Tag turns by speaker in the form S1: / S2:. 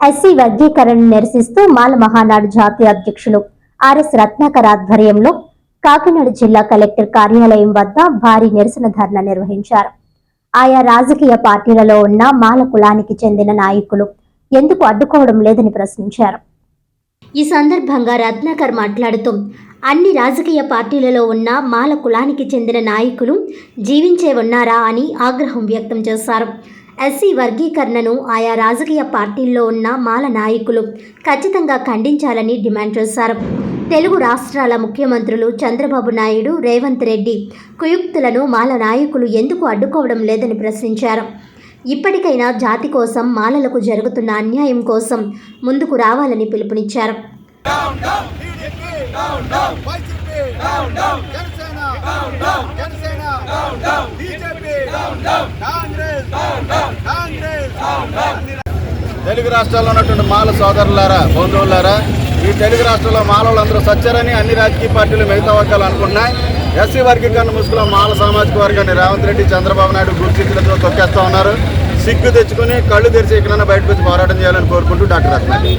S1: SC వర్గీకరణ నిరసిస్తూ మాల మహానాడు జాతీయ అధ్యక్షులు ఆర్ఎస్ రత్నాకర్ ఆధ్వర్యంలో కాకినాడ జిల్లా కలెక్టర్ కార్యాలయం వద్ద భారీ నిరసన ధర్నా నిర్వహించారు. ఆయా రాజకీయ పార్టీలలో ఉన్న మాల కులానికి చెందిన నాయకులు ఎందుకు అడ్డుకోవడం లేదని ప్రశ్నించారు. ఈ సందర్భంగా రత్నాకర్ మాట్లాడుతూ అన్ని రాజకీయ పార్టీలలో ఉన్న మాల కులానికి చెందిన నాయకులు జీవించే ఉన్నారా అని ఆగ్రహం వ్యక్తం చేశారు. ఎస్సీ వర్గీకరణను ఆయా రాజకీయ పార్టీల్లో ఉన్న మాల నాయకులు ఖచ్చితంగా ఖండించాలని డిమాండ్ చేశారు. తెలుగు రాష్ట్రాల ముఖ్యమంత్రులు చంద్రబాబు నాయుడు రేవంత్ రెడ్డి కుయుక్తులను మాల నాయకులు ఎందుకు అడ్డుకోవడం లేదని ప్రశ్నించారు. ఇప్పటికైనా జాతి కోసం మాలలకు జరుగుతున్న అన్యాయం కోసం ముందుకు రావాలని పిలుపునిచ్చారు.
S2: జనసేన
S3: తెలుగు రాష్ట్రాల్లో ఉన్నటువంటి మాల సోదరులారా బంధువులారా ఈ తెలుగు రాష్ట్రంలో మాలలందరూ సచ్చారని అన్ని రాజకీయ పార్టీలు మిగతా వర్గాలు అనుకుంటున్నాయి. ఎస్సీ వర్గీకరణ ముసుగులో మాల సామాజిక వర్గాన్ని రేవంత్ రెడ్డి చంద్రబాబు నాయుడు గుర్తించడంతో తొక్కేస్తా ఉన్నారు. సిగ్గు తెచ్చుకుని కళ్ళు తెరిచి ఎక్కడైనా బయటకు వచ్చి పోరాటం చేయాలని కోరుకుంటూ డాక్టర్ రత్నాకర్